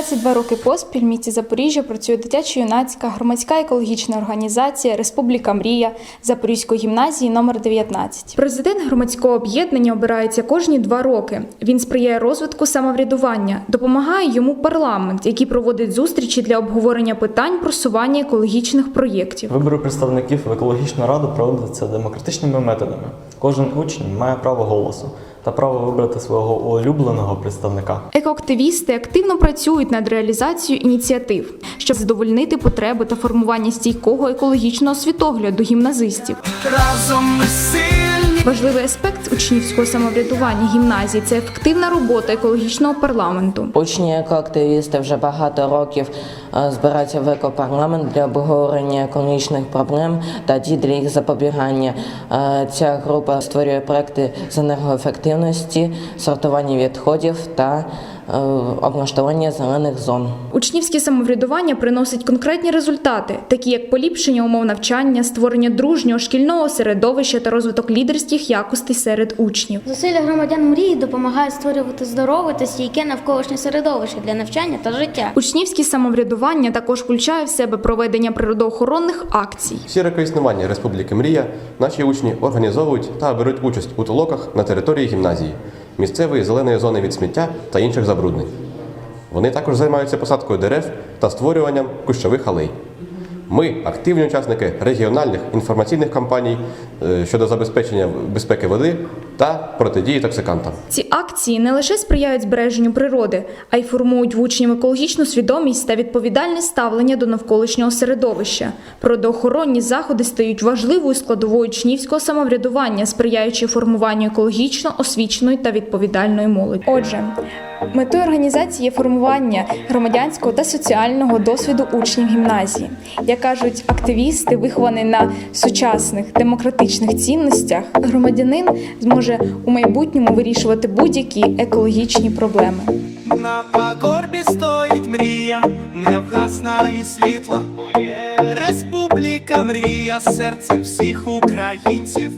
22 роки поспіль в місті Запоріжжя працює дитячо-юнацька громадська екологічна організація Республіка Мрія Запорізької гімназії номер 19. Президент громадського об'єднання обирається кожні два роки. Він сприяє розвитку самоврядування, допомагає йому парламент, який проводить зустрічі для обговорення питань просування екологічних проєктів. Вибори представників в екологічну раду проводяться демократичними методами. Кожен учень має право голосу та право вибрати свого улюбленого представника. Екоактивісти активно працюють над реалізацією ініціатив, щоб задовольнити потреби та формування стійкого екологічного світогляду гімназистів. Разом ми сильні. Важливий аспект учнівського самоврядування гімназії це ефективна робота екологічного парламенту. Учні екоактивісти вже багато років е, збираються в екопарламент для обговорення економічних проблем та дій для їх запобігання. Е, Ця група створює проекти з енергоефективності, сортування відходів та облаштування зелених зон. Учнівське самоврядування приносить конкретні результати, такі як поліпшення умов навчання, створення дружнього шкільного середовища та розвиток лідерських якостей серед учнів. Зусилля громадян мрії допомагають створювати здорове та стійке навколишнє середовище для навчання та життя. Учнівське самоврядування також включає в себе проведення природоохоронних акцій. Всі роки існування Республіки Мрія наші учні організовують та беруть участь у толоках на території гімназії, місцевої зеленої зони від сміття та інших забруднень. Вони також займаються посадкою дерев та створюванням кущових алей. Ми активні учасники регіональних інформаційних кампаній щодо забезпечення безпеки води та протидії токсикантам. Ці акції не лише сприяють збереженню природи, а й формують в учнів екологічну свідомість та відповідальне ставлення до навколишнього середовища. Природоохоронні заходи стають важливою складовою учнівського самоврядування, сприяючи формуванню екологічно освіченої та відповідальної молоді. Отже, метою організації є формування громадянського та соціального досвіду учнів гімназії. Як кажуть активісти, виховані на сучасних демократичних цінностях, громадянин зможе у майбутньому вирішувати будь-які екологічні проблеми. На пагорбі стоїть мрія, не вгасна і світла. Республіка мрія, серце всіх українців.